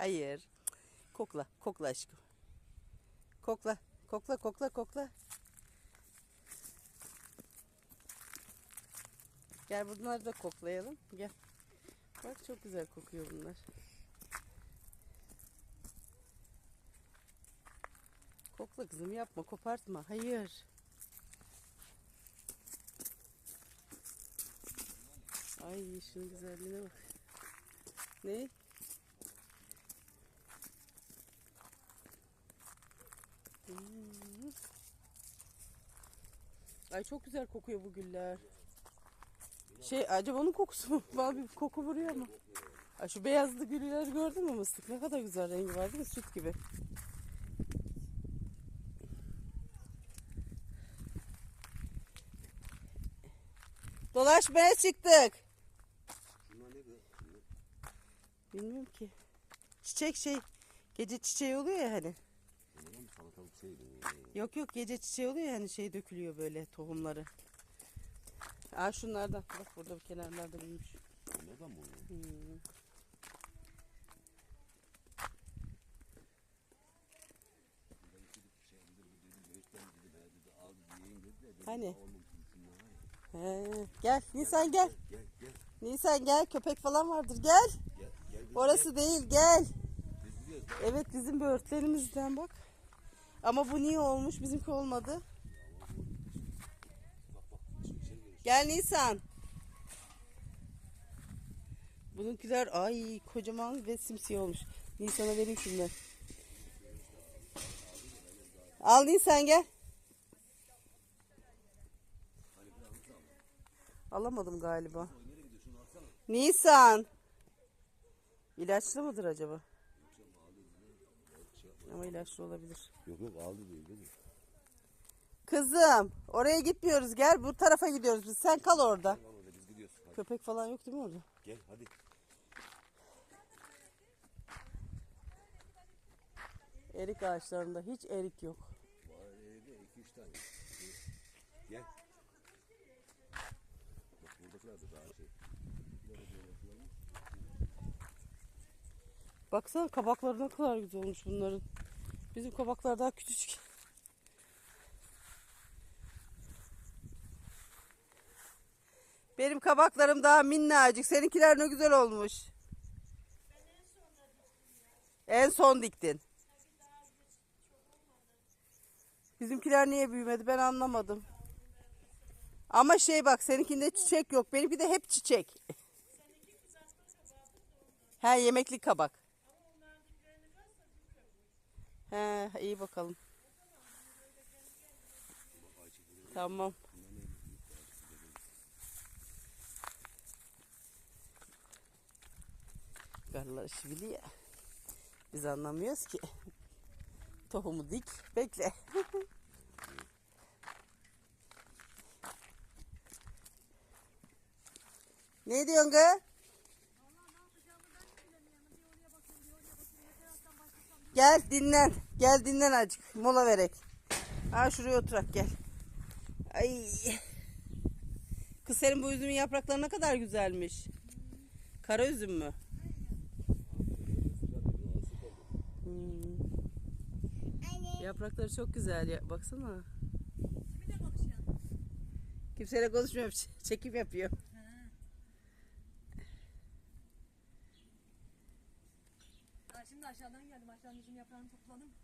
Hayır. Kokla. Kokla aşkım. Kokla. Kokla kokla kokla. Gel bunları da koklayalım. Gel. Bak çok güzel kokuyor bunlar. Kokla kızım yapma kopartma. Hayır. Ay şunun güzelliğine bak. Ne? Ay çok güzel kokuyor bu güller. Şey acaba onun kokusu mu? Bana koku vuruyor ama. Ay şu beyazlı güller gördün mü mıstık? Ne kadar güzel rengi var değil mi? Süt gibi. Dolaşmaya çıktık. Bilmiyorum ki. Çiçek şey. Gece çiçeği oluyor ya hani. Mı salatalık şey? Yok yok gece çiçeği oluyor ya hani şey dökülüyor böyle tohumları. Aa şunlardan. Bak burada bir kenarlarda büyümüş. Nereden bu? Hmm. Hani? He, gel Nisan gel. Gel gel Nisan gel köpek falan vardır gel. gel. gel Orası değil gel. Biz gidiyoruz. Evet bizim böğürtlerimizden bak. Ama bu niye olmuş bizimki olmadı. Gel Nisan. Bununkiler ay kocaman ve simsiyah olmuş. Nisan'a vereyim şunları. Al Nisan gel. Alamadım galiba. Nisan. İlaçlı mıdır acaba? Ama ilaçlı olabilir. Yok yok aldı değil değil mi? Kızım oraya gitmiyoruz gel bu tarafa gidiyoruz biz sen kal orada. Tamam orada biz gidiyoruz. Hadi Köpek falan yok değil mi orada? gel hadi. Erik ağaçlarında hiç erik yok. Var iki üç tane. Gel. Bak buradakiler de daha şey. Baksana kabakları ne kadar güzel olmuş bunların. Bizim kabaklar daha küçücük. Benim kabaklarım daha minnacık. Seninkiler ne güzel olmuş. En son diktin. Bizimkiler niye büyümedi ben anlamadım. Ama şey bak seninkinde çiçek yok. Benimki de hep çiçek. He yemekli kabak. He iyi bakalım. Tamam. Karılar işi biliyor. Biz anlamıyoruz ki. Tohumu dik, bekle. ne diyorsun kız? Gel dinlen. Gel dinlen azıcık. Mola verek. Ha şuraya oturak gel. Ay. Kız senin bu üzümün yaprakları ne kadar güzelmiş. Kara üzüm mü? Hmm. Yaprakları çok güzel ya. Baksana. Kimseyle konuşmuyorum. ç- Çekim yapıyor. Şimdi aşağıdan geldim. Aşağıdan üzüm yaprağını topladım.